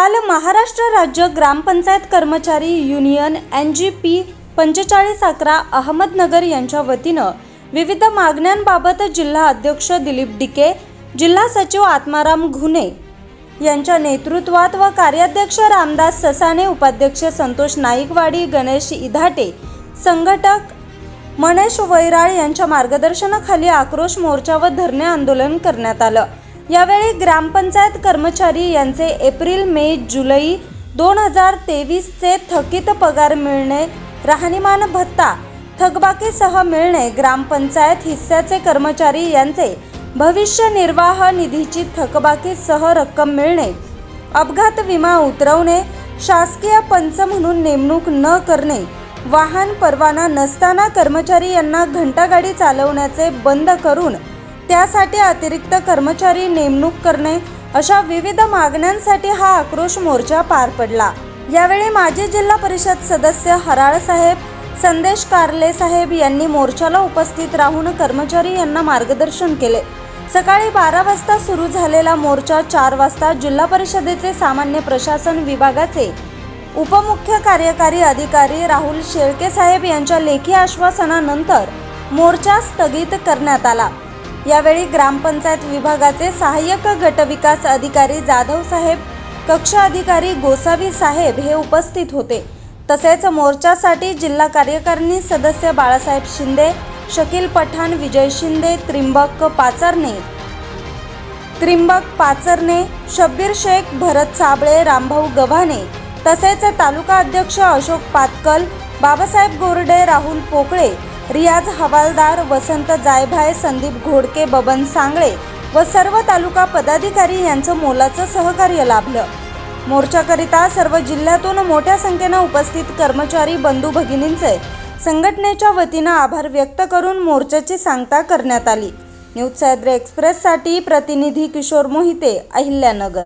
काल महाराष्ट्र राज्य ग्रामपंचायत कर्मचारी युनियन एन जी पी पंचेचाळीस अकरा अहमदनगर यांच्या वतीनं विविध मागण्यांबाबत जिल्हा अध्यक्ष दिलीप डिके जिल्हा सचिव आत्माराम घुने यांच्या नेतृत्वात व कार्याध्यक्ष रामदास ससाने उपाध्यक्ष संतोष नाईकवाडी गणेश इधाटे संघटक मनेश वैराळ यांच्या मार्गदर्शनाखाली आक्रोश मोर्चा व धरणे आंदोलन करण्यात आलं. यावेळी ग्रामपंचायत कर्मचारी यांचे एप्रिल मे जुलै दोन हजार तेवीसचे थकीत पगार मिळणे राहणीमान भत्ता थकबाकीसह मिळणे ग्रामपंचायत हिस्साचे कर्मचारी यांचे भविष्य निर्वाह निधीची थकबाकीसह रक्कम मिळणे अपघात विमा उतरवणे शासकीय पंच म्हणून नेमणूक न करणे वाहन परवाना नसताना कर्मचारी यांना घंटागाडी चालवण्याचे बंद करून त्यासाठी अतिरिक्त कर्मचारी नेमणूक करणे अशा विविध मागण्यांसाठी हा आक्रोश मोर्चा पार पडला. यावेळी माजी जिल्हा परिषद सदस्य हराळ साहेब संदेश कारले साहेब यांनी मोर्चाला उपस्थित राहून कर्मचारी यांना मार्गदर्शन केले. सकाळी बारा वाजता सुरू झालेला मोर्चा चार वाजता जिल्हा परिषदेचे सामान्य प्रशासन विभागाचे उपमुख्य कार्यकारी अधिकारी राहुल शेळके साहेब यांच्या लेखी आश्वासनानंतर मोर्चा स्थगित करण्यात आला. यावेळी ग्रामपंचायत विभागाचे सहाय्यक गटविकास अधिकारी जाधव साहेब कक्ष अधिकारी गोसावी साहेब हे उपस्थित होते. तसेच मोर्चासाठी जिल्हा कार्यकारिणी सदस्य बाळासाहेब शिंदे शकील पठाण विजय शिंदे त्रिंबक पाचरणे त्रिंबक पाचरणे शब्बीर शेख भरत साबळे रामभाऊ गव्हाणे तसेच तालुका अध्यक्ष अशोक पातकल बाबासाहेब गोरडे राहुल पोकळे रियाज हवालदार वसंत जायभाय संदीप घोडके बबन सांगळे व सर्व तालुका पदाधिकारी यांचं मोलाचं सहकार्य लाभलं. मोर्चाकरिता सर्व जिल्ह्यातून मोठ्या संख्येनं उपस्थित कर्मचारी बंधू भगिनींचे संघटनेच्या वतीनं आभार व्यक्त करून मोर्चाची सांगता करण्यात आली. न्यूज सह्याद्री एक्सप्रेससाठी प्रतिनिधी किशोर मोहिते अहिल्यानगर.